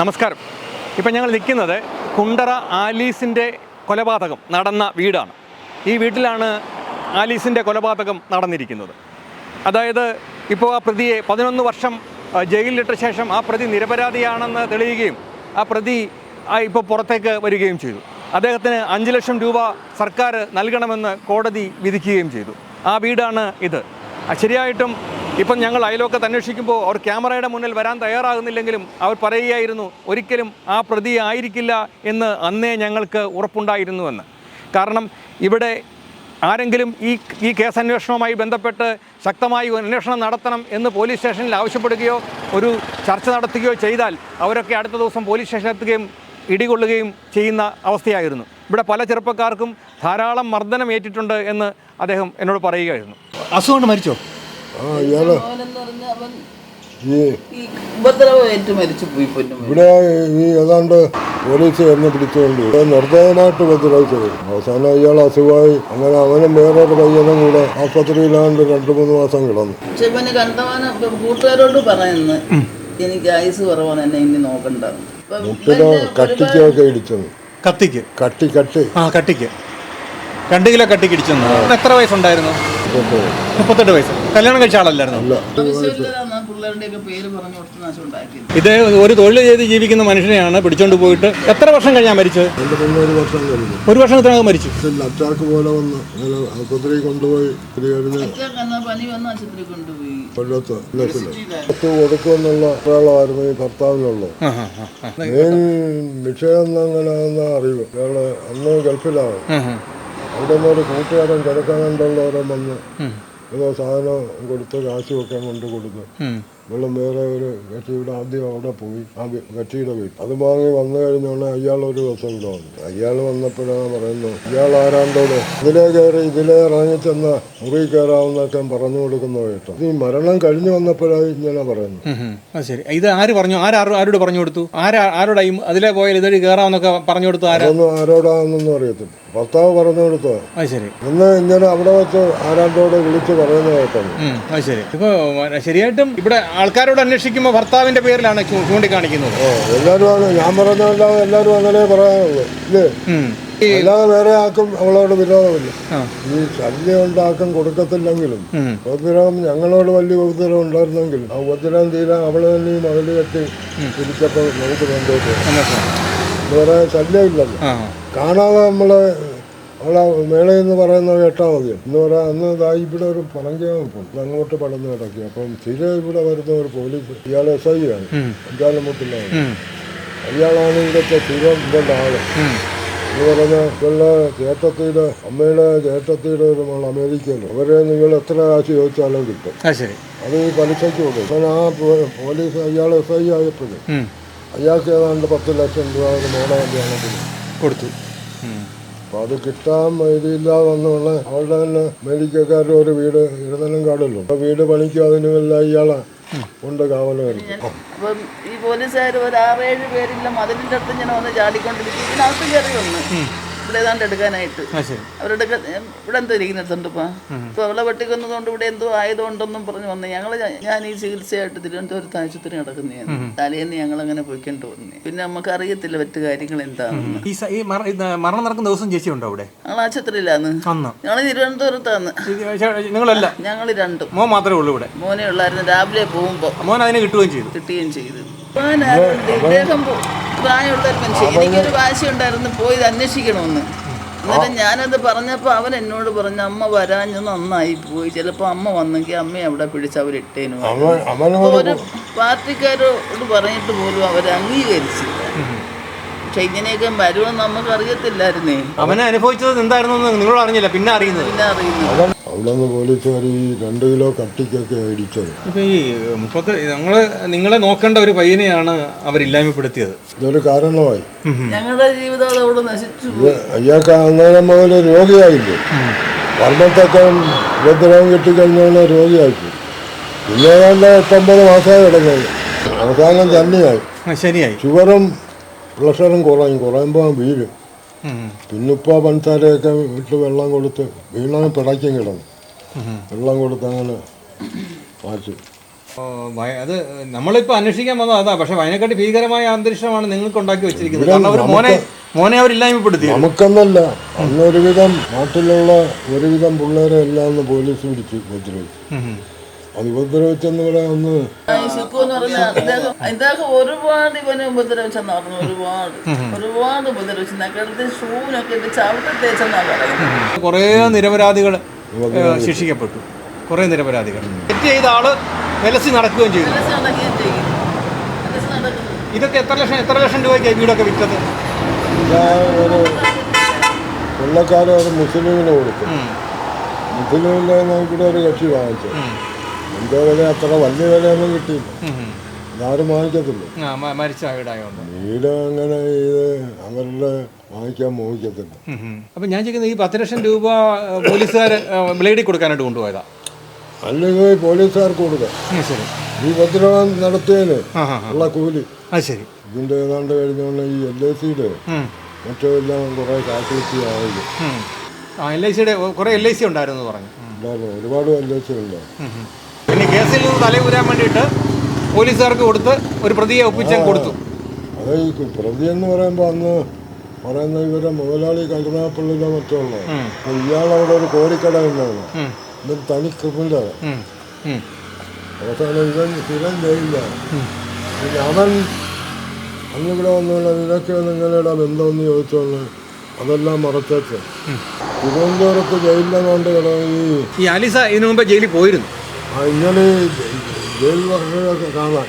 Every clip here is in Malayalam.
നമസ്കാരം. ഇപ്പം ഞങ്ങൾ നിൽക്കുന്നത് കുണ്ടറ ആലീസിന്റെ കൊലപാതകം നടന്ന വീടാണ്. ഈ വീട്ടിലാണ് ആലീസിന്റെ കൊലപാതകം നടന്നിരിക്കുന്നത്. അതായത് ഇപ്പോൾ ആ പ്രതിയെ പതിനൊന്ന് വർഷം ജയിലിലിട്ട ശേഷം ആ പ്രതി നിരപരാധിയാണെന്ന് തെളിയുകയും ആ പ്രതി ഇപ്പോൾ പുറത്തേക്ക് വരികയും ചെയ്തു. അദ്ദേഹത്തിന് അഞ്ച് ലക്ഷം രൂപ സർക്കാർ നൽകണമെന്ന് കോടതി വിധിക്കുകയും ചെയ്തു. ആ വീടാണ് ഇത്. ശരിയായിട്ടും ഇപ്പം ഞങ്ങൾ അയലോക്കത്ത് അന്വേഷിക്കുമ്പോൾ അവർ ക്യാമറയുടെ മുന്നിൽ വരാൻ തയ്യാറാകുന്നില്ലെങ്കിലും അവർ പറയുകയായിരുന്നു ഒരിക്കലും ആ പ്രതി ആയിരിക്കില്ല എന്ന് അന്നേ ഞങ്ങൾക്ക് ഉറപ്പുണ്ടായിരുന്നുവെന്ന്. കാരണം ഇവിടെ ആരെങ്കിലും ഈ ഈ കേസ് അന്വേഷണവുമായി ബന്ധപ്പെട്ട് ശക്തമായി അന്വേഷണം നടത്തണം എന്ന് പോലീസ് സ്റ്റേഷനിൽ ആവശ്യപ്പെടുകയോ ഒരു ചർച്ച നടത്തുകയോ ചെയ്താൽ അവരൊക്കെ അടുത്ത ദിവസം പോലീസ് സ്റ്റേഷനിൽ എത്തുകയും ഇടികൊള്ളുകയും ചെയ്യുന്ന അവസ്ഥയായിരുന്നു. ഇവിടെ പല ചെറുപ്പക്കാർക്കും ധാരാളം മർദ്ദനം ഏറ്റിട്ടുണ്ട് എന്ന് അദ്ദേഹം എന്നോട് പറയുകയായിരുന്നു. അസുഖം മരിച്ചോ? ഇവിടെ ഈ ഏതാണ്ട് പോലീസ് എന്നെ പിടിച്ചുകൊണ്ട് ഇവിടെ ഉപദ്രവം ചെയ്തു. അവസാനം ഇയാൾ അസുഖമായി. അങ്ങനെ അവനും വേറൊരു പയ്യനും കൂടെ ആസ്പത്രിയിലാണ്ട് രണ്ടു മൂന്ന് മാസം കിടന്നു. പക്ഷെ ഇവന് കണ്ടവാന കൂട്ടുകാരോട് പറയുന്നത് എനിക്ക് ആയുസ് കുറവാണ് എന്നെ ഇനി നോക്കണ്ട. മുട്ടിന് കട്ടിക്കൊക്കെ ഇടിച്ചത് കത്തിക്ക്. കട്ടി കട്ടി. ആ കട്ടിക്ക്. രണ്ട് കിലോ കട്ടി ഇടിച്ചെന്ന് എത്ര വയസ്സുണ്ടായിരുന്നു. മുപ്പത്തെട്ട് വയസ്സ്. കല്യാണം കഴിച്ച ആളല്ലായിരുന്നു? ഇത് ഒരു തൊഴിൽ ചെയ്ത് ജീവിക്കുന്ന മനുഷ്യനെയാണ് പിടിച്ചോണ്ട് പോയിട്ട് എത്ര വർഷം കഴിഞ്ഞാൽ മരിച്ചത്? ഒരു വർഷം കഴിഞ്ഞു. ഒരു വർഷത്തിനകം മരിച്ചു? അറ്റാക്ക് പോലെ വന്ന് ആശുപത്രി കൊണ്ടുപോയി കൊല്ലത്ത് കൊടുക്കുമെന്നുള്ള ഒരാളായിരുന്നു ഈ. മെയിൻ വിഷയം അറിവ് ഇയാൾ അന്ന് ഗൾഫിലാണ്. ഉം, ഉം. അവിടെ നിന്ന് ഒരു കൂട്ടുകാരൻ കിടക്കാനുണ്ടുള്ളവരെ വന്ന് ഏതോ സാധനം കൊടുത്ത് കാശുമൊക്കെ കൊണ്ട് കൊടുത്ത്. വെള്ളം വേറെ ഒരു കക്ഷിയുടെ ആദ്യം അവിടെ പോയി. ആ കക്ഷിയുടെ വീട്ടിൽ അത് വാങ്ങി വന്നു കഴിഞ്ഞാണ് അയാൾ ഒരു ദിവസം ഇവിടെ വന്നു അയാൾ വന്നപ്പോഴാണ് പറയുന്നത് ഇയാൾ ആരാണ്ടോട്? ഇതിലേ കയറി ഇതിലേ ഇറങ്ങിച്ചെന്ന മുറി കയറാവുന്നൊക്കെ പറഞ്ഞു കൊടുക്കുന്ന കേട്ടോ. ഈ മരണം കഴിഞ്ഞു വന്നപ്പോഴാണ് ഇങ്ങനെ പറയുന്നു. ശരി. ഇത് ആര് പറഞ്ഞു? ആര് ആരോ- ആരോട് പറഞ്ഞു കൊടുത്തു? ആരാ ആരോടായി അതിലെ പോയാൽ ഇതിൽ കയറാവുന്നൊക്കെ പറഞ്ഞു കൊടുത്തു ആരാ? ആരോടാണെന്നൊന്നും അറിയത്തില്ല. ഭർത്താവ് പറഞ്ഞു കൊടുത്തോ അത് ശരി. ഇന്ന് ഇങ്ങനെ അവിടെ വെച്ച് ആരാണ്ടോട് വിളിച്ച് പറയുന്നത് കേട്ടോ ഉം, അത് ശരി. ഇപ്പോൾ ശരിയായിട്ടും ഇവിടെ ആൾക്കാരോട് അന്വേഷിക്കുമ്പോൾ ഭർത്താവിന്റെ പേരിലാണ് ചൂ- ചൂണ്ടിക്കാണിക്കുന്നത്. ഓ എല്ലാവരും ഞാൻ പറഞ്ഞല്ലാതെ എല്ലാവരും അങ്ങനെ പറയാനുള്ളൂ ഇല്ലേ? ഉം. അല്ലാതെ വേറെ ആക്കും അവളോട് വിരോധമില്ല. ആ. ഈ ശല്യം ഉണ്ടാക്കും കൊടുക്കത്തില്ലെങ്കിലും ഉം. ഉപദ്രവം ഞങ്ങളോട് വലിയ ഉപദ്രവം ഉണ്ടായിരുന്നെങ്കിലും ആ ഉപദ്രവം തീരാൻ അവളെ തന്നെ മതിൽ കെട്ടി തിരിച്ചപ്പോൾ നമുക്ക് മനസ്സിലായി. വേറെ ശല്യമില്ലല്ലോ. ആ. കാണാതെ നമ്മൾ അവിടെ മേളയെന്ന് പറയുന്നത് കേട്ടാൽ മതി. എന്ന് പറയാൻ അന്ന് ഇതാ ഇവിടെ ഒരു പളങ്കിയാവും പോകും അങ്ങോട്ട് പടന്ന് കിടക്കി അപ്പം തിരെ ഇവിടെ വരുന്ന ഒരു പോലീസ് ഇയാൾ എസ് ഐ ആണ്. അഞ്ചാലും മുട്ടില്ല. അയാളാണ് ഇവിടുത്തെ സ്ഥിരം ഇവരുടെ ആൾ. എന്ന് പറഞ്ഞ ഇവളുടെ ചേട്ടത്തിയുടെ അമ്മയുടെ ചേട്ടത്തിയുടെ ഒരു മോൾ അമേരിക്കയിൽ അവരെ നിങ്ങൾ എത്ര കാശ് ചോദിച്ചാലും കിട്ടും. അത് ഈ പലിശയ്ക്ക് കൊടുക്കും. അങ്ങനെ ആ പോലീസ് അയാൾ എസ് ഐ ആയപ്പോഴും. അയാൾക്ക് ഏതാണ്ട് പത്ത് ലക്ഷം രൂപ ഒരു മോളെ കല്യാണത്തിന് കൊടുത്തു. അപ്പോൾ അപ്പം അത് കിട്ടാൻ വഴിയില്ലാതെ വന്നുള്ള അവളുടെ തന്നെ മേടിക്കക്കാരുടെ ഒരു വീട് ഇരുന്നാലും കാടല്ലോ. ആ വീട് പണിക്കും അതിനുമെല്ലാം ഇയാളെ കൊണ്ട് കാവലം അപ്പം ഈ പോലീസുകാർ ഒരു ആറേഴ് പേരില്ല മതിലിന്റെ അടുത്ത് ഇങ്ങനെ വന്ന് ചാടിക്കൊണ്ടിരിക്കും. ഇതിനകത്ത് കയറി വന്ന്. ഇവിടെ ഏതാണ്ട് എടുക്കാനായിട്ട് അവരുടെ ഇവിടെ എന്തോ ഇരിക്കുന്നിടത്തുണ്ടപ്പാ അപ്പൊ ഇപ്പൊ. അവളെ വെട്ടിക്കൊന്നതുകൊണ്ട് ഇവിടെ എന്തോ ആയതുകൊണ്ടൊന്നും പറഞ്ഞു വന്നു. ഞങ്ങൾ ഞാൻ ഈ ചികിത്സയായിട്ട് തിരുവനന്തപുരത്ത് ആശുപത്രി നടക്കുന്നതാണ്. തലേന്ന് ഞങ്ങൾ അങ്ങനെ പോയിക്കൊണ്ട് വന്നു. പിന്നെ നമുക്ക് അറിയത്തില്ല മറ്റു കാര്യങ്ങൾ എന്താണെന്ന്. ഈ ഈ മരണം നടക്കുന്ന ദിവസം ചേച്ചി ഉണ്ടോ അവിടെ? ഞങ്ങൾ ആശുപത്രിയിലാന്ന് അന്ന്. ഞങ്ങൾ തിരുവനന്തപുരത്താന്ന് നിങ്ങളല്ല? ഞങ്ങൾ രണ്ടും. മോൻ മാത്രമേ ഉള്ളൂ ഇവിടെ. മോനെ ഉള്ളായിരുന്നു. രാവിലെ പോകുമ്പോ മോൻ അതിനെ കിട്ടുകയും ചെയ്തു. കിട്ടുകയും ചെയ്തു? ഇദ്ദേഹം പ്രായമുള്ള ഒരു മനുഷ്യൻ എനിക്കൊരു വാശി ഉണ്ടായിരുന്നു പോയി ഇത് അന്വേഷിക്കണമെന്ന്. എന്നിട്ട് ഞാനത് പറഞ്ഞപ്പോൾ അവൻ എന്നോട് പറഞ്ഞു അമ്മ വരാഞ്ഞ് നന്നായി പോയി. ചിലപ്പോൾ അമ്മ വന്നെങ്കിൽ അമ്മയെ അവിടെ പിടിച്ച് അവരിട്ടേനു. ഒരു പാർട്ടിക്കാരോട് പറഞ്ഞിട്ട് പോലും അവർ അംഗീകരിച്ചില്ല പക്ഷെ ഇങ്ങനെയൊക്കെ വരുമെന്ന് നമുക്ക് അറിയത്തില്ലായിരുന്നേ അവനെ അനുഭവിച്ചത് എന്തായിരുന്നു എന്ന് നിങ്ങളോട് അറിഞ്ഞില്ല പിന്നെ അറിയുന്നത്. പിന്നെ അറിയുന്നു അവിടെ നിന്ന് പോലീസുകാർ ഈ രണ്ട് കിലോ കട്ടിക്കൊക്കെ ഇടിച്ചത് ഇപ്പൊ ഈ മുപ്പത്തി ഞങ്ങൾ നിങ്ങളെ നോക്കേണ്ട ഒരു പയ്യനെയാണ് അവരില്ലായ്മപ്പെടുത്തിയത്. ഇതൊരു കാരണമായി. ഞങ്ങളുടെ ജീവിതം അതോട് നശിച്ചു ഇത് അയാൾക്ക് അന്നേരം മുതൽ രോഗിയായില്ലേ? വർണത്തൊക്കെ ഉപദ്രവം കിട്ടിക്കഴിഞ്ഞാൽ രോഗിയായി പിന്നെ ഏതാണ്ട് എട്ടൊമ്പത് മാസമായി കിടക്കുന്നത്. അവസാനം തന്നെയായി ആ, ശരിയായി. ഷുഗറും പ്രഷറും കുറയും കുറയുമ്പോൾ വീഴും. പിന്നിപ്പോൾ പഞ്ചസാരയൊക്കെ ഇട്ട് വെള്ളം കൊടുത്ത് വീണാൽ പിടയ്ക്കും കിടന്നു. വെള്ളം കൊടുത്ത് അങ്ങനെ മാറ്റി അത് നമ്മളിപ്പോൾ അന്വേഷിക്കാൻ വന്നത് അതാ. പക്ഷെ അതിനെക്കാട്ടി ഭീകരമായ അന്തരീക്ഷമാണ് നിങ്ങൾക്ക് ഉണ്ടാക്കി വെച്ചിരിക്കുന്നത് കാരണം അവർ മോനെ മോനെ അവരില്ലായ്മപ്പെടുത്തി നമുക്കെന്നല്ല അന്നൊരുവിധം നാട്ടിലുള്ള ഒരുവിധം പിള്ളേരെ എല്ലാം പോലീസ് പിടിച്ച് ഉപദ്രവിച്ചു. അത് ഉപദ്രവിച്ചെന്ന് പറയാൻ ഒന്ന് ശുക്കു എന്ന് പറഞ്ഞ അദ്ദേഹം അദ്ദേഹം ഒരുപാട് ഇവനെ ഉപദ്രവിച്ചെന്നാ പറഞ്ഞു. ഒരുപാട്. ഒരുപാട് ഉപദ്രവിച്ചു നഗരത്തിൽ ഷൂവിനൊക്കെ ഇട്ട് ചവിട്ടി തേച്ചെന്നാ പറയുന്നത്. കുറേ നിരപരാധികൾ ശിക്ഷിക്കപ്പെട്ടു. കുറേ നിരപരാധികൾ. തെറ്റ് ചെയ്ത ആൾ വെലസി നടക്കുകയും ചെയ്തു. ഇതൊക്കെ എത്ര ലക്ഷം എത്ര ലക്ഷം രൂപയ്ക്ക് വീടൊക്കെ വിറ്റത്? ഇതാ ഒരു മുസ്ലിമിന് കൊടുത്തു. മുസ്ലിമിന്റെ ഇവിടെ ഒരു കക്ഷി വാങ്ങിച്ചു എന്റെ വില അത്ര വലിയ വിലയൊന്നും കിട്ടിയില്ല. ഇതാരും വാങ്ങിക്കത്തില്ല? മരിച്ച വീടായോണ്ട് വീട് അങ്ങനെ ഇത് അവരുടെ വാങ്ങിക്കാൻ മോഹിക്കത്തില്ല. അപ്പൊ ഞാൻ ചോദിക്കുന്നത് ഈ പത്ത് ലക്ഷം രൂപ പോലീസുകാർ ബ്ലേഡിൽ കൊടുക്കാനായിട്ട് കൊണ്ടുപോയതാ? അല്ലെങ്കിൽ പോലീസുകാർക്ക് കൊടുക്കാം. ശരി. ഈ ഉപദ്രവം നടത്തിയതിന്. ഉള്ള കൂലി. ആ ശരി. ഇതിന്റെ ഏതാണ്ട് കഴിഞ്ഞുകൊണ്ട് ഈ എൽ ഐ സിയുടെ മറ്റോ എല്ലാം കുറെ കാശ് കിട്ടി ആയില്ല ആ എൽ ഐ സിയുടെ കുറെ എൽ ഐ സി ഉണ്ടായിരുന്നു പറഞ്ഞു. ഉണ്ടായിരുന്നു. ഒരുപാട് എൽ ഐ സി ഉണ്ടായിരുന്നു. പിന്നെ കേസിൽ നിന്ന് തലയൂരാൻ വേണ്ടിയിട്ട് പോലീസുകാർക്ക് കൊടുത്ത് ഒരു പ്രതിയെ ഒപ്പിച്ചാൽ കൊടുത്തു. അത് ഈ പ്രതി എന്ന് പറയുമ്പോൾ അന്ന് പറയുന്ന ഇവരെ മുതലാളി കരുനാപ്പള്ളിയിലോ മറ്റോ ഉള്ളത് ഇയാളവിടെ ഒരു കോരിക്കട ഉണ്ടായിരുന്നു. ഇവൻ തനി ക്രിമിനലാണ്. അവസാനം ഇവൻ സ്ഥിരം ചെയ്യില്ല പിന്നെ അവൻ അന്നിവിടെ വന്നുള്ള നിനക്ക് നിങ്ങളുടെ ബന്ധമെന്ന് ചോദിച്ചോളൂ അതെല്ലാം മറച്ചേച്ച്. തിരുവനന്തപുരത്ത് ജയിലിലെ കിടന്ന് ഈ അലിസ ഇതിനു മുമ്പ് ജയിലിൽ പോയിരുന്നു. ഈ ജയിൽ വർഷങ്ങളൊക്കെ കാണാൻ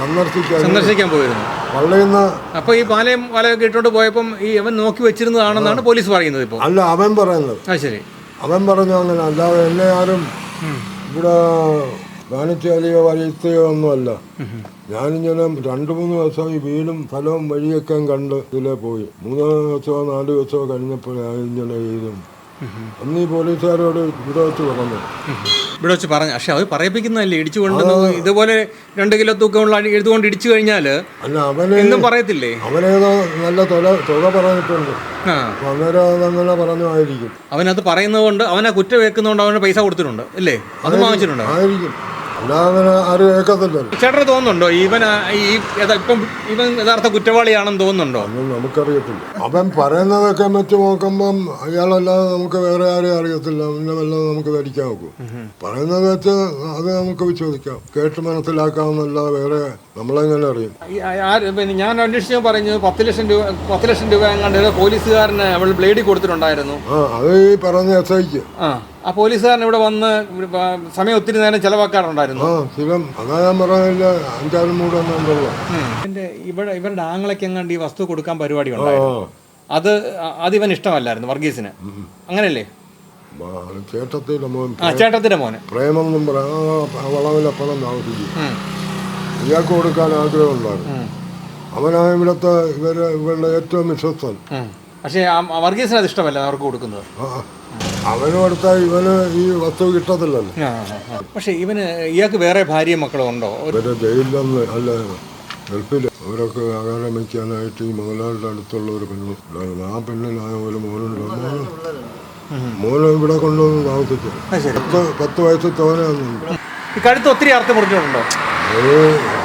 സന്ദർശിക്കാൻ സന്ദർശിക്കാൻ പോയിരുന്നു. പള്ളിയിൽ അപ്പൊ ഈ പാലയും വലയൊക്കെ ഇട്ടോണ്ട് പോയപ്പം ഈ അവൻ നോക്കി വെച്ചിരുന്നതാണെന്നാണ് പോലീസ് പറയുന്നത് ഇപ്പോൾ അല്ല അവൻ പറയുന്നത്. ആ ശരി. അവൻ പറഞ്ഞു അങ്ങനെ അല്ലാതെ എന്നെ ആരും ഇവിടെ കാണിച്ചാലിയോ വരത്തുകയോ ഒന്നുമല്ല. ഞാനിങ്ങനെ രണ്ട് മൂന്ന് ദിവസം ഈ വീടും സ്ഥലവും വഴിയൊക്കെ കണ്ട് ഇതിലെ പോയി. മൂന്ന് ദിവസമോ നാല് ദിവസമോ കഴിഞ്ഞപ്പോഴാണ് ഇങ്ങനെ ചെയ്തും അന്ന് ഈ പോലീസുകാരോട് ഇവിടെ വെച്ച് പറഞ്ഞു ഇവിടെ വെച്ച് പറഞ്ഞു പക്ഷെ അത് പറയിപ്പിക്കുന്നതല്ലേ? ഇടിച്ചു കൊണ്ട് ഇതുപോലെ രണ്ട് കിലോ തൂക്കമുള്ള എഴുതുകൊണ്ട് ഇടിച്ചു കഴിഞ്ഞാൽ അല്ല അവന് എന്നും പറയത്തില്ലേ? അവനേതോ നല്ല തുക തുക പറഞ്ഞിട്ടുണ്ട്. അന്നേരം അതങ്ങനെ പറഞ്ഞായിരിക്കും അവനത് പറയുന്നതുകൊണ്ട് അവനെ കുറ്റം വെക്കുന്നതുകൊണ്ട് അവന് പൈസ കൊടുത്തിട്ടുണ്ട് അല്ലേ? അത് വാങ്ങിച്ചിട്ടുണ്ട്. ആയിരിക്കും. അല്ലാതെ ആരും കേൾക്കത്തില്ലല്ലോ ചേട്ടന് തോന്നുന്നുണ്ടോ? ഇവൻ ഈ യഥാ- ഇപ്പം ഇവൻ യഥാർത്ഥ കുറ്റവാളിയാണെന്ന് തോന്നുന്നുണ്ടോ? ഒന്നും നമുക്കറിയത്തില്ല. അവൻ പറയുന്നതൊക്കെ വെച്ച് നോക്കുമ്പം അയാളല്ലാതെ നമുക്ക് വേറെ ആരെയും അറിയത്തില്ല. പിന്നെ വല്ലതും നമുക്ക് ധരിക്കാൻ നോക്കും. പറയുന്നത് വെച്ച് അത് നമുക്ക് വിശ്വസിക്കാം. കേട്ട് മനസ്സിലാക്കാവുന്നല്ലാതെ വേറെ നമ്മളെങ്ങനെ അറിയും. ഈ ആ- ആ- പിന്നെ ഞാൻ അന്വേഷിച്ച് പറഞ്ഞു പത്ത് ലക്ഷം രൂപ പത്ത് ലക്ഷം രൂപ എങ്ങാണ്ട് ഏതോ പോലീസുകാരന് അവൾ ബ്ലേഡിൽ കൊടുത്തിട്ടുണ്ടായിരുന്നു. ആ അത് ഈ പറഞ്ഞ എസ് ഐക്ക്. ആ. ആ പോലീസുകാരൻ ഇവിടെ വന്ന് സമയം ഒത്തിരി നേരം ചെലവാക്കാറുണ്ടായിരുന്നു. എന്റെ ഇവിടെ ഇവരുടെ ആങ്ങളയ്ക്ക് എങ്ങാണ്ട് ഈ വസ്തു കൊടുക്കാൻ പരിപാടി ഉണ്ടായിരുന്നു? അത് അത് ഇവൻ ഇഷ്ടമല്ലായിരുന്നു വർഗീസിന്. അങ്ങനെയല്ലേ? മോൻ. ചേട്ടത്തിന്റെ മോന്. പ്രേമെന്നും പറയാം. ആ വളവിലപ്പണം താമസിക്കും. ഉം. ഇയാൾക്ക് കൊടുക്കാൻ ആഗ്രഹമുണ്ടായിരുന്നു. അവനാണ് ഇവിടുത്തെ ഇവരുടെ ഇവരുടെ ഏറ്റവും വിശ്വസ്തൻ. പക്ഷേ ആ വർഗീസിന് അത് ഇഷ്ടമല്ല അവർക്ക് കൊടുക്കുന്നത്. അവന് കൊടുത്താൽ ഇവന് ഈ വസ്തു കിട്ടത്തില്ലല്ലോ. പക്ഷേ ഇവന് ഇയാൾക്ക് വേറെ ഭാര്യയും മക്കളും ഉണ്ടോ? ഒരു- ഇവരെ ജയിലിലൊന്ന് അല്ല ഗൾഫിൽ അവരൊക്കെ വയ്ക്കാനായിട്ട് ഈ മുതലാളിയുടെ അടുത്തുള്ള ഒരു പെണ്ണ്. ഉണ്ടായിരുന്നു ആ പെണ്ണിനായ ഒരു മോനുണ്ട്. മോന് മോന് ഇവിടെ കൊണ്ടുവന്ന് താമസിച്ചു പത്ത് പത്ത് വയസ്സ് തോനെയാണ് ഈ കഴുത്ത് ഒത്തിരി അർത്ഥം മുറിച്ചിട്ടുണ്ടോ അത്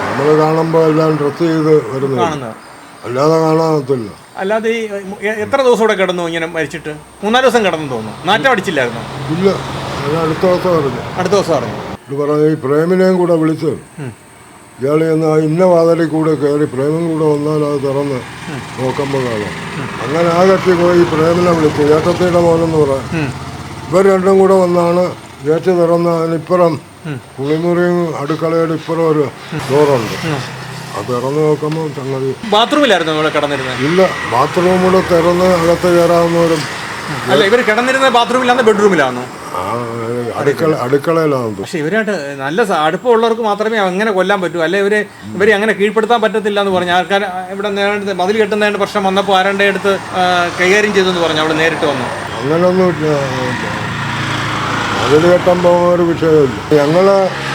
നമ്മൾ കാണുമ്പോൾ എല്ലാം ഡ്രസ്സ് ചെയ്ത് വരുന്നത്. അല്ലാതെ അല്ലാതെ കാണാത്തില്ല അല്ലാതെ ഈ എത്ര ദിവസം ഇവിടെ കിടന്നു ഇങ്ങനെ മരിച്ചിട്ട്? മൂന്നാൽ ദിവസം കിടന്നു തോന്നുന്നു. നാറ്റം അടിച്ചില്ലായിരുന്നു? ഇല്ല. അടുത്ത ദിവസം പറഞ്ഞു അടുത്ത ദിവസം അറിഞ്ഞു. ഇത് പറഞ്ഞ ഈ പ്രേമിനെയും കൂടെ വിളിച്ച് ഇയാൾ എന്ന ആ ഇന്ന വാതിലിൽ കൂടെ കയറി പ്രേമം കൂടെ വന്നാൽ അത് തുറന്ന് നോക്കുമ്പോഴാണ് അങ്ങനെ ആ കത്തി പോയി പ്രേമിനെ വിളിച്ചു. ഏറ്റത്തിയുടെ മോനെന്ന് പറയാം. ഇവർ രണ്ടും കൂടെ വന്നാണ് ഏറ്റു തുറന്ന് അതിനിപ്പുറം കുളിമുറിയും അടുക്കളയുടെ ഇപ്പുറം ഒരു ഡോറുണ്ട് അത് തുറന്ന് നോക്കുമ്പോൾ സംഗതി ബാത്റൂമിലായിരുന്നു ഇവിടെ കിടന്നിരുന്നത് ഇല്ല ബാത്റൂം കൂടെ തുറന്ന് അകത്ത് കയറാവുന്നവരും അല്ല ഇവർ കിടന്നിരുന്നത് ബാത്റൂമിലാന്ന് ബെഡ്റൂമിലാണോ അടുക്കള അടുക്കളയിലാണ് പക്ഷെ ഇവരായിട്ട് നല്ല സ- അടുപ്പമുള്ളവർക്ക് മാത്രമേ അങ്ങനെ കൊല്ലാൻ പറ്റൂ. അല്ലെ ഇവരെ ഇവരെ അങ്ങനെ കീഴ്പ്പെടുത്താൻ പറ്റത്തില്ല എന്ന് പറഞ്ഞു ആൾക്കാർ ഇവിടെ നേരിട്ട് മതിൽ കെട്ടുന്നതിന്റെ പ്രശ്നം വന്നപ്പോൾ ആരന്റെ അടുത്ത് ആ, കൈകാര്യം ചെയ്തെന്ന് പറഞ്ഞു അവിടെ നേരിട്ട് വന്നു. അങ്ങനൊന്നുമില്ല അതിൽ കെട്ടുമ്പോൾ ഒരു വിഷയമില്ല. ഞങ്ങൾ ഈ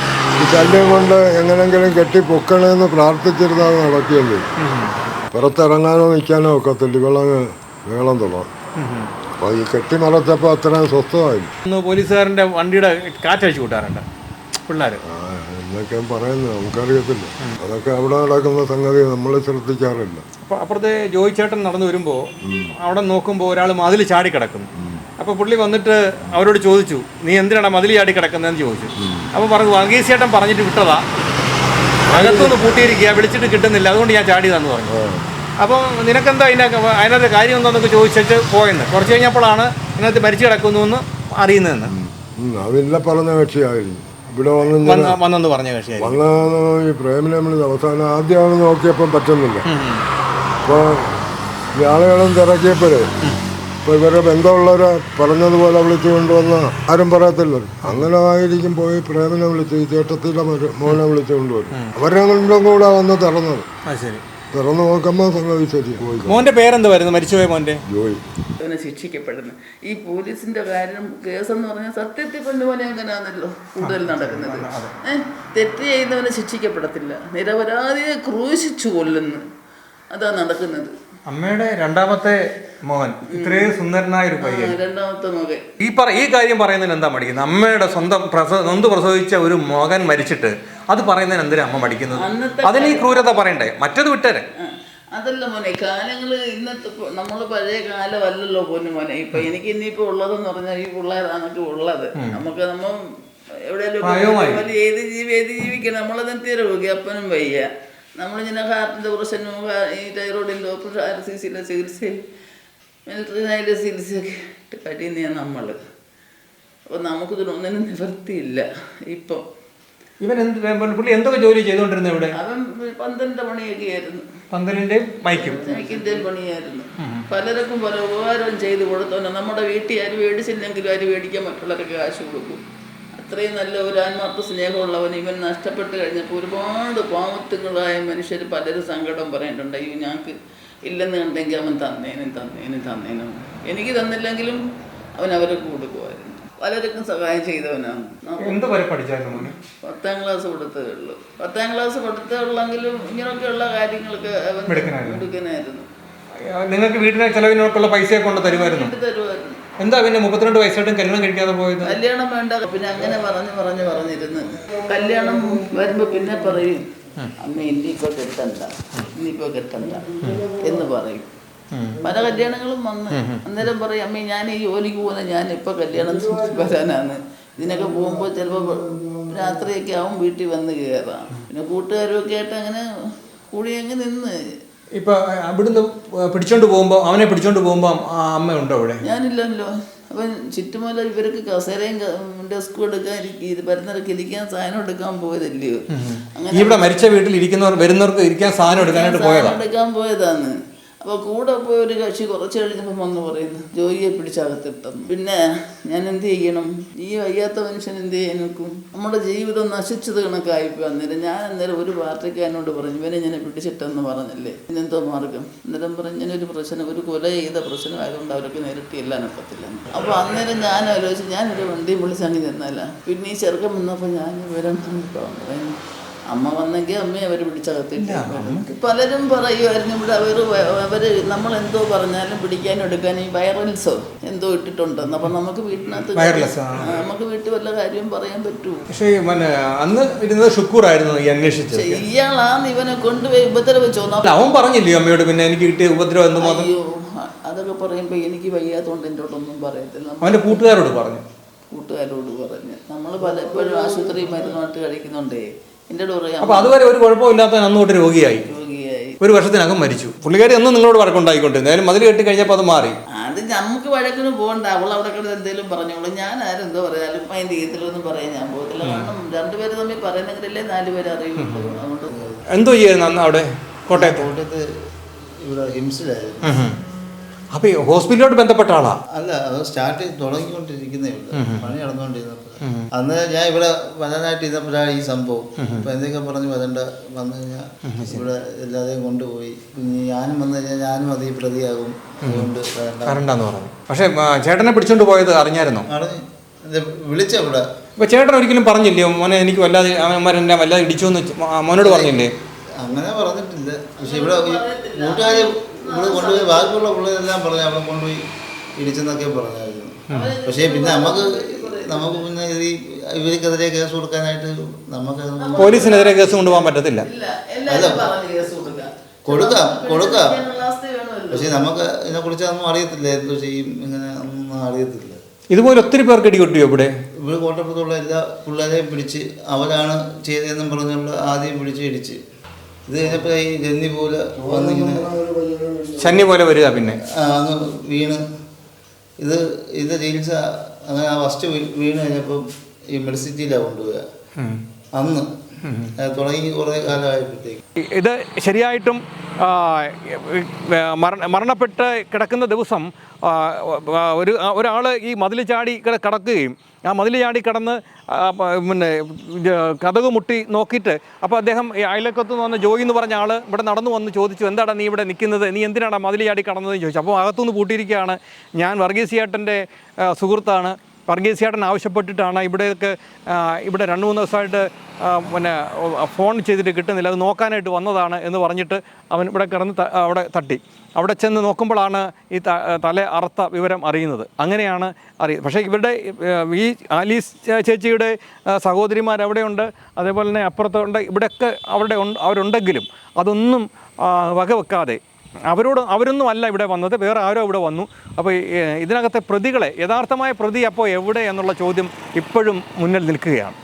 ശല്യം കൊണ്ട് എങ്ങനെങ്കിലും കെട്ടി പൊക്കണമെന്ന് പ്രാർത്ഥിച്ചിരുന്നത് നടത്തിയത് പുറത്തിറങ്ങാനോ നിൽക്കാനോ ഒക്കത്തില്ല. വെള്ളം വേളം തുടങ്ങും അപ്പോൾ ഈ കെട്ടി മറച്ചപ്പോൾ അത്രയും സ്വസ്ഥമായി പോലീസുകാരന്റെ വണ്ടിയുടെ കാറ്റഴിച്ചു കൂട്ടാറുണ്ട്. പിള്ളേർ എന്നൊക്കെ പറയുന്നത് നമുക്കറിയത്തില്ല. അതൊക്കെ അവിടെ നടക്കുന്ന സംഗതി നമ്മൾ ശ്രദ്ധിക്കാറില്ല. അപ്പുറത്തെ ജോയി ചേട്ടൻ നടന്നു വരുമ്പോ അവിടെ നോക്കുമ്പോൾ ഒരാൾ മതിൽ ചാടി കിടക്കുന്നു അപ്പോൾ പുള്ളി വന്നിട്ട് അവരോട് ചോദിച്ചു നീ എന്തിനാണ് മതിലിയാടി ചാടി കിടക്കുന്നതെന്ന് ചോദിച്ചു. അപ്പോൾ പറഞ്ഞു വർഗീസേട്ടൻ പറഞ്ഞിട്ട് വിട്ടതാ. അകത്തുനിന്ന് പൂട്ടിയിരിക്കുക വിളിച്ചിട്ട് കിട്ടുന്നില്ല. അതുകൊണ്ട് ഞാൻ ചാടിയതാന്ന് പറഞ്ഞു. അപ്പം നിനക്കെന്താ അതിനെ അതിനകത്ത് കാര്യം എന്താണെന്നൊക്കെ ചോദിച്ചിട്ട് പോയെന്ന്. കുറച്ച് കഴിഞ്ഞപ്പോഴാണ് ഇതിനകത്ത് മരിച്ചു കിടക്കുന്നു എന്ന് അറിയുന്നതെന്ന് അതില്ല പറഞ്ഞ കക്ഷിയായിരുന്നു. ഇവിടെ വന്നെന്ന് പറഞ്ഞ കക്ഷിയായി വന്ന ഈ അവസാനം ആദ്യമാണ് നോക്കിയപ്പം പറ്റുന്നില്ല. അപ്പോൾ ഈ ആളുകളും തിരക്കിയപ്പോഴേ ഇപ്പോൾ ഇവരെ ബന്ധമുള്ളവരെ പറഞ്ഞതുപോലെ വിളിച്ചു കൊണ്ടുവന്ന് ആരും പറയത്തില്ലല്ലോ അങ്ങനെ ആയിരിക്കും പോയി പ്രേമനെ വിളിച്ച് ഈ ചേട്ടത്തിന്റെ മോനെ വിളിച്ചു കൊണ്ടുവരും അവരെ കൊണ്ടും കൂടെ വന്ന് തുറന്നത് തുറന്നു നോക്കുമ്പോൾ സംഗതി ശരി പോയി. മോന്റെ പേരെന്തായിരുന്നു മരിച്ചുപോയ മോന്റെ? ജോയി. ശിക്ഷിക്കപ്പെടുന്നു. ഈ പോലീസിന്റെ കാര്യം കേസെന്ന് പറഞ്ഞാൽ സത്യത്തിൽ കൊണ്ടുപോലെ അങ്ങനെയാണല്ലോ കൂടുതൽ നടക്കുന്നത്. തെറ്റ് ചെയ്യുന്നവനെ ശിക്ഷിക്കപ്പെടത്തില്ല. നിരപരാധിയെ ക്രൂശിച്ചു കൊല്ലുന്നു. അതാ നടക്കുന്നത്. അമ്മയുടെ രണ്ടാമത്തെ മോഹൻ. ഇത്രയും സുന്ദരനായ ഒരു പയ്യൻ. രണ്ടാമത്തെ മകൻ ഈ പറ ഈ കാര്യം പറയുന്നതിന് എന്താ മടിക്കുന്നത്? അമ്മയുടെ സ്വന്തം പ്രസവ നൊന്ത് പ്രസവിച്ച ഒരു മകൻ മരിച്ചിട്ട് അത് പറയുന്നതിന് എന്തിനാ അമ്മ മടിക്കുന്നത്? അതിന് ഈ ക്രൂരത പറയണ്ടേ? മറ്റത് വിട്ടേരെ. അതല്ല മോനെ കാലങ്ങൾ ഇന്നത്തെ നമ്മൾ പഴയ കാലമല്ലല്ലോ പോന്നു മോനെ. ഇപ്പൊ എനിക്ക് ഇനിയിപ്പോ ഉള്ളതെന്ന് പറഞ്ഞാൽ ഈ പിള്ളേരാണൊക്കെ ഉള്ളത്. നമുക്ക് നമ്മ പ്രായവുമായി. എവിടെയെങ്കിലും ഏത് ജീവി ഏത് ജീവിക്കണം? നമ്മളതിന് തിരവുക അപ്പനും വയ്യ. നമ്മളിങ്ങനെ ഹാർട്ടിന്റെ പ്രശ്നം ഈ തൈറോയിഡിന്റെ ഓപ്പറേഷൻ ആർ സി സിയിലെ ചികിത്സയും മിലിറ്ററി നൈന്റെ ചികിത്സയൊക്കെ ഇട്ട് കഴിയുന്നതാണ് നമ്മൾ അപ്പോൾ നമുക്കിതിനൊന്നിനും നിവൃത്തിയില്ല ഇപ്പം. ഇവൻ എന്ത് പുള്ളി എന്തൊക്കെ ജോലി ചെയ്തുകൊണ്ടിരുന്നത് ഇവിടെ? അവൻ പന്ത്രണ്ട് മണിയൊക്കെ ആയിരുന്നു. പന്ത്രണ്ട് മൈക്കും. പണിയായിരുന്നു. പലർക്കും പല ഉപകാരം ചെയ്ത് കൊടുത്തോണ്ട് നമ്മുടെ വീട്ടിൽ അരി മേടിച്ചില്ലെങ്കിലും അരി മേടിക്കാൻ മറ്റുള്ളവർക്ക് കാശ് കൊടുക്കും. അത്രയും നല്ല ഒരു ആത്മാർത്ഥ സ്നേഹമുള്ളവൻ ഇവൻ നഷ്ടപ്പെട്ട് കഴിഞ്ഞപ്പോൾ ഒരുപാട് പാവത്തുകളായ മനുഷ്യർ പലരും സങ്കടം പറയുന്നുണ്ട് അയ്യോ ഞങ്ങൾക്ക് ഇല്ലെന്ന് കണ്ടെങ്കിൽ അവൻ തന്നേനും തന്നേനും തന്നേനും. എനിക്ക് തന്നില്ലെങ്കിലും അവൻ അവരെ കൂടെ കൊടുക്കുമായിരുന്നു പലർക്കും സഹായം ചെയ്തവനാണ്. എന്ത് വരെ പഠിച്ചായിരുന്നു പത്താം ക്ലാസ് കൊടുത്തേ ഉള്ളൂ. പത്താം ക്ലാസ് കൊടുത്തേ ഉള്ളെങ്കിലും ഇങ്ങനെയൊക്കെയുള്ള കാര്യങ്ങൾക്ക് അവൻ. മിടുക്കനായിരുന്നു. നിങ്ങൾക്ക് വീട്ടിലെ ചെലവിനൊക്കെയുള്ള പൈസയൊക്കെ കൊണ്ട് തരുമായിരുന്നു? തരുമായിരുന്നു. എന്താ പിന്നെ മുപ്പത്തിരണ്ട് വയസ്സായിട്ടും കല്യാണം കഴിക്കാതെ പോയത്? കല്യാണം വേണ്ട. പിന്നെ അങ്ങനെ പറഞ്ഞു പറഞ്ഞു പറഞ്ഞിരുന്ന്. കല്യാണം വരുമ്പോ പിന്നെ പറയും അമ്മ ഇനിയിപ്പോ കെട്ടണ്ട. ഇനിയിപ്പോ കെട്ടണ്ട. എന്ന് പറയും. പല കല്യാണങ്ങളും വന്ന് അന്നേരം പറയും അമ്മ ഞാൻ ഈ ജോലിക്ക് പോകുന്ന ഞാൻ ഇപ്പൊ കല്യാണം വരാനാണ്. ഇതിനൊക്കെ പോകുമ്പോൾ ചിലപ്പോൾ രാത്രിയൊക്കെ ആവും വീട്ടിൽ വന്ന് കയറാം പിന്നെ കൂട്ടുകാരും ഒക്കെ ആയിട്ട് അങ്ങനെ കൂടി അങ്ങ് നിന്ന്. ഇപ്പൊ അവിടുന്ന് പിടിച്ചോണ്ട് പോകുമ്പോ അവനെ പിടിച്ചോണ്ട് പോകുമ്പോ ആ അമ്മ ഉണ്ടോ അവിടെ? ഞാനില്ലല്ലോ. അപ്പം ചുറ്റുമല ഇവർക്ക് കസേരയും ഡെസ്ക് എടുക്കാൻ വരുന്നവർക്ക് ഇരിക്കാൻ സാധനം എടുക്കാൻ പോയതല്ലയോ? അങ്ങനെ ഇവിടെ മരിച്ച വീട്ടിൽ ഇരിക്കുന്നവർ വരുന്നവർക്ക് ഇരിക്കാൻ സാധനം എടുക്കാനായിട്ട് പോയതാ? എടുക്കാൻ പോയതാന്ന്. അപ്പൊ കൂടെ പോയ ഒരു കക്ഷി കുറച്ച് കഴിഞ്ഞപ്പം വന്ന് പറയുന്നു ജോലിയെ പിടിച്ചകത്തിട്ടെന്ന് പിന്നെ ഞാൻ എന്ത് ചെയ്യണം? ഈ വയ്യാത്ത മനുഷ്യൻ എന്ത് ചെയ്യാൻ നിൽക്കും? നമ്മുടെ ജീവിതം നശിച്ചത് കണക്കായിപ്പോ അന്നേരം ഞാൻ അന്നേരം ഒരു പാർട്ടിക്കാരനോട് പറഞ്ഞു ഇവനെ ഞാൻ പിടിച്ചിട്ടെന്ന് പറഞ്ഞല്ലേ? പിന്നെന്തോ മാർഗം? അന്നേരം പറഞ്ഞു ഞാനൊരു പ്രശ്നം ഒരു കൊല ചെയ്ത പ്രശ്നമായതുകൊണ്ട് അവർക്ക് നേരിട്ട് എല്ലാം അപ്പോൾ അന്നേരം ഞാൻ ആലോചിച്ച് ഞാനൊരു വണ്ടിയും വിളിച്ച് അങ്ങ് ചെന്നല്ല പിന്നെ ഈ ചെറുക്കം വന്നപ്പോൾ ഞാൻ വിവരം പറയുന്നു അമ്മ വന്നെങ്കിൽ അമ്മയെ അവർ പിടിച്ചകത്തില്ല പലരും പറയുമായിരുന്നു ഇവിടെ അവർ അവർ നമ്മൾ എന്തോ പറഞ്ഞാലും പിടിക്കാനും എടുക്കാനും ഈ വൈറൽസോ എന്തോ ഇട്ടിട്ടുണ്ടെന്ന്. അപ്പം നമുക്ക് വീട്ടിനകത്ത് നമുക്ക് വീട്ടിൽ വല്ല കാര്യവും പറയാൻ പറ്റുമോ പക്ഷേ അന്ന് ഇരുന്നത് ഷുക്കൂറായിരുന്നു ഈ അന്വേഷിച്ചത്. ഇയാളാന്ന് ഇവനെ കൊണ്ടുപോയി ഉപദ്രവിച്ചോ? അവൻ പറഞ്ഞില്ലേ അമ്മയോട് പിന്നെ എനിക്ക് കിട്ടിയ ഉപദ്രവം എന്ത് അയ്യോ അതൊക്കെ പറയുമ്പോൾ എനിക്ക് വയ്യാത്തോണ്ട് ഒന്നും പറയത്തില്ല. അവന്റെ അവന്റെ കൂട്ടുകാരോട് പറഞ്ഞു. കൂട്ടുകാരോട് പറഞ്ഞു. നമ്മൾ പലപ്പോഴും ആശുപത്രി മരുന്നായിട്ട് കഴിക്കുന്നുണ്ടേ. എന്റെ അപ്പൊ അതുവരെ ഒരു കുഴപ്പമില്ലാത്ത അന്ന് തൊട്ട് രോഗിയായി. രോഗിയായി. ഒരു വർഷത്തിനകം മരിച്ചു. പുള്ളിക്കാരി അന്ന് നിങ്ങളോട് വഴക്കുണ്ടായിക്കൊണ്ടിരുന്നു ഏതായാലും മതിൽ കെട്ടി കഴിഞ്ഞപ്പോൾ അത് മാറി. അത് നമുക്ക് വഴക്കിന് പോകണ്ട. അവൾ അവിടെ കിടന്ന് എന്തെങ്കിലും പറഞ്ഞോളൂ. ഞാൻ ആരെന്തോ പറയാലും അതിന്റെ ഇതിലൊന്നും പറയാൻ ഞാൻ പോകത്തില്ല. കാരണം രണ്ടുപേര് തമ്മിൽ പറയുന്നെങ്കിലല്ലേ നാലുപേര് അറിയുള്ളൂ. അതുകൊണ്ട് എന്തോ ചെയ്യായിരുന്നു അന്ന് അവിടെ? കോട്ടയത്ത്? കോട്ടയത്ത് ഇവിടെ ഹിംസിലായിരുന്നു. അപ്പൊ ഹോസ്പിറ്റലോട്ട് ബന്ധപ്പെട്ട ആളാ? അല്ല അത് സ്റ്റാർട്ട് ചെയ്ത് തുടങ്ങിക്കൊണ്ടിരിക്കുന്നേ ഉള്ളൂ. പണി നടന്നുകൊണ്ടിരുന്നപ്പോൾ അന്ന് ഞാൻ ഇവിടെ വരാനായിട്ട് ഇരുന്നപ്പോഴാണ് ഈ സംഭവം. അപ്പൊ എന്തൊക്കെ പറഞ്ഞ് വരണ്ട വന്നു കഴിഞ്ഞാൽ ഇവിടെ എല്ലാവരെയും കൊണ്ടുപോയി. ഞാനും വന്നു കഴിഞ്ഞാൽ ഞാനും അത് ഈ പ്രതിയാകും അതുകൊണ്ട് വരണ്ടെന്ന് പറഞ്ഞു. പക്ഷേ ചേട്ടനെ പിടിച്ചോണ്ട് പോയത് അറിഞ്ഞായിരുന്നോ? വിളിച്ച ഇവിടെ. ഇപ്പൊ ചേട്ടൻ ഒരിക്കലും പറഞ്ഞില്ലേ മോനെ എനിക്ക് വല്ലാതെ അവന്മാരെന്നെ വല്ലാതെ ഇടിച്ചു എന്ന് മോനോട് പറഞ്ഞില്ലേ? അങ്ങനെ പറഞ്ഞിട്ടില്ല. പക്ഷെ ഇവിടെ കൂട്ടുകാർ ഇവിടെ കൊണ്ടുപോയി ബാക്കിയുള്ള പിള്ളേരെല്ലാം പറഞ്ഞു അവിടെ കൊണ്ടുപോയി ഇടിച്ചെന്നൊക്കെ പറഞ്ഞായിരുന്നു. പക്ഷേ പിന്നെ നമുക്ക് നമുക്ക് പിന്നെ ഈ ഇവർക്കെതിരെ കേസ് കൊടുക്കാനായിട്ട് നമുക്ക് പോലീസിനെതിരെ കേസ് കൊണ്ടുപോകാൻ പറ്റത്തില്ല. അല്ല എല്ലാവരും പറഞ്ഞ് കേസ് കൊടുക്കാം കൊടുക്കാം. പക്ഷെ നമുക്ക് ഇതിനെക്കുറിച്ച് ഒന്നും അറിയത്തില്ല. എന്തോ ചെയ്യും? ഇങ്ങനെ ഒന്നും അറിയത്തില്ല. ഇതുപോലെ ഒത്തിരി പേർക്ക് ഇടി കിട്ടിയോ ഇവിടെ? ഇവിടെ കോട്ടപ്പുറത്തുള്ള എല്ലാ പിള്ളേരെയും പിടിച്ച് അവരാണ് ചെയ്തതെന്നും പറഞ്ഞുകൊണ്ട് ആദ്യം പിടിച്ച് ഇടിച്ച്. ഇത് കഴിഞ്ഞപ്പോൾ ഈ ജന്നി പോലെ വന്നിങ്ങനെ ശനി പോലെ വരിക പിന്നെ. ആ, അങ്ങ് വീണ്. ഇത് ഇത് ചികിത്സ അങ്ങനെ ആ ഫസ്റ്റ് വീണ് കഴിഞ്ഞപ്പം ഈ മെഡിസിറ്റിയിലാണ് കൊണ്ടുപോവുക. ഉം. അന്ന് തുടങ്ങി കുറേ കാലമായപ്പോഴത്തേക്ക്. ഇത് ശരിയായിട്ടും മരണ മരണപ്പെട്ട് കിടക്കുന്ന ദിവസം ഒരു ഒരാൾ ഈ മതിൽ ചാടി കിട- കിടക്കുകയും ആ മതിൽ ചാടി കിടന്ന് പിന്നെ കഥക് മുട്ടി നോക്കിയിട്ട് അപ്പോൾ അദ്ദേഹം അയലക്കത്ത് നിന്ന് വന്ന ജോയി എന്ന് പറഞ്ഞ ആൾ ഇവിടെ നടന്നു വന്ന് ചോദിച്ചു എന്താണ് നീ ഇവിടെ നിൽക്കുന്നത്? നീ എന്തിനാണ് മതിൽ ചാടി കടന്നതെന്ന് ചോദിച്ചു? അപ്പോൾ അകത്തുനിന്ന് പൂട്ടിയിരിക്കുകയാണ് ഞാൻ വർഗീസിയേട്ടന്റെ സുഹൃത്താണ്. വർഗീസിയേട്ടൻ ആവശ്യപ്പെട്ടിട്ടാണ് ഇവിടെയൊക്കെ ഇവിടെ രണ്ട് മൂന്ന് ദിവസമായിട്ട് പിന്നെ ഫോൺ ചെയ്തിട്ട് കിട്ടുന്നില്ല. അത് നോക്കാനായിട്ട് വന്നതാണ് എന്ന് പറഞ്ഞിട്ട് അവൻ ഇവിടെ കിടന്ന് അവിടെ തട്ടി. അവിടെ ചെന്ന് നോക്കുമ്പോഴാണ് ഈ തല അറുത്ത വിവരം അറിയുന്നത്. അങ്ങനെയാണ് അറിയുന്നത് പക്ഷേ ഇവരുടെ ഈ ആലീസ് ചേച്ചിയുടെ സഹോദരിമാർ അവിടെയുണ്ട്. അതേപോലെ തന്നെ അപ്പുറത്തുണ്ട്. ഇവിടെയൊക്കെ അവിടെ ഉണ്ട് അവരുണ്ടെങ്കിലും അതൊന്നും വകവെക്കാതെ അവരോട് അവരൊന്നും അല്ല ഇവിടെ വന്നത് വേറെ ആരോ ഇവിടെ വന്നു. അപ്പോൾ ഇതിനകത്തെ പ്രതികളെ യഥാർത്ഥമായ പ്രതി അപ്പോൾ എവിടെ എന്നുള്ള ചോദ്യം ഇപ്പോഴും മുന്നിൽ നിൽക്കുകയാണ്.